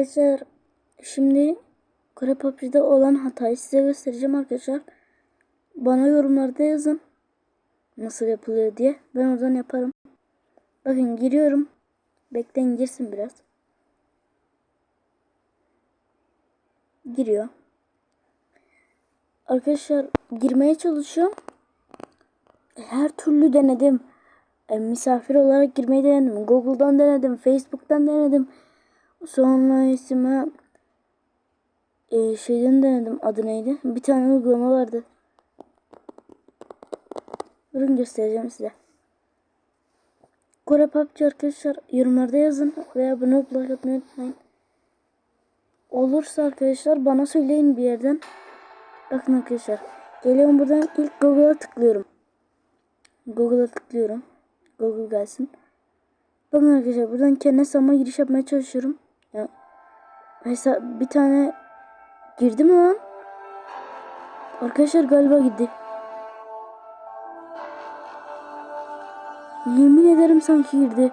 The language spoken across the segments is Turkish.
Arkadaşlar şimdi Kore PUBG'de olan hatayı size göstereceğim arkadaşlar. Bana yorumlarda yazın. Nasıl yapılıyor diye. Ben oradan yaparım. Bakın giriyorum. Bekleyin girsin biraz. Giriyor. Arkadaşlar girmeye çalışıyorum. Her türlü denedim. E, misafir olarak girmeyi denedim. Google'dan denedim. Facebook'tan denedim. Sonra isime e, şeyden denedim. Adı neydi? Bir tane uygulama vardı. Durun göstereceğim size. Kore PUBG arkadaşlar yorumlarda yazın ve abone olup like unutmayın. Olursa arkadaşlar bana söyleyin bir yerden. Bakın arkadaşlar. Geliyorum buradan ilk Google'a tıklıyorum. Google'a tıklıyorum. Google gelsin. Bakın arkadaşlar buradan kendi hesabıma giriş yapmaya çalışıyorum. Ya, hesap bir tane girdi mi lan? Arkadaşlar galiba gitti. Yemin ederim sanki girdi.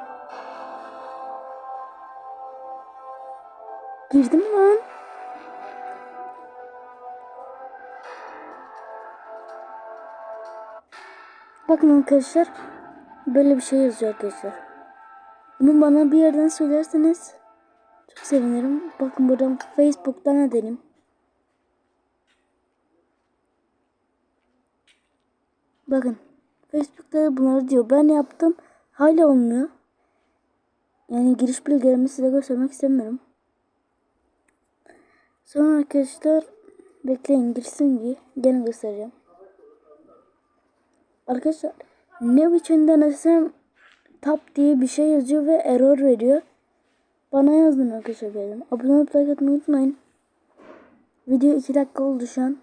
Girdi mi lan? Bakın arkadaşlar. Böyle bir şey yazıyor arkadaşlar. Bunu bana bir yerden söylerseniz çok sevinirim. Bakın buradan Facebook'tan edelim. Bakın Facebook'ta da bunları diyor. Ben yaptım. Hala olmuyor. Yani giriş bilgilerimi size göstermek istemiyorum. Sonra arkadaşlar bekleyin girsin diye gene göstereceğim. Arkadaşlar ne biçim denesem tap diye bir şey yazıyor ve error veriyor. Bana yazdın arkadaşlar dedim. Abone olup like atmayı unutmayın. Video 2 dakika oldu şu an.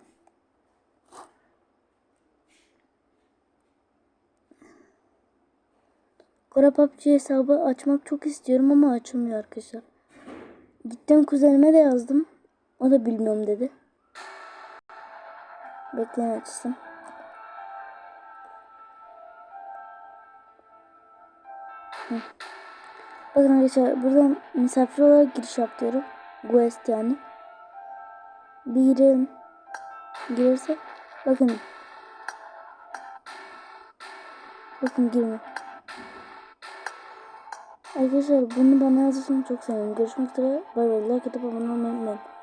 Kore PUBG hesabı açmak çok istiyorum ama açılmıyor arkadaşlar. Gittim kuzenime de yazdım. O da bilmiyorum dedi. Bekleyin açsın. Hı. Bakın arkadaşlar buradan misafir olarak giriş yapıyorum. Guest yani. Bir girelim. Girerse bakın. Bakın girme. Arkadaşlar bunu bana yazırsanız çok sevinirim. Görüşmek üzere. Bay bay. Like atıp abone olmayı unutmayın.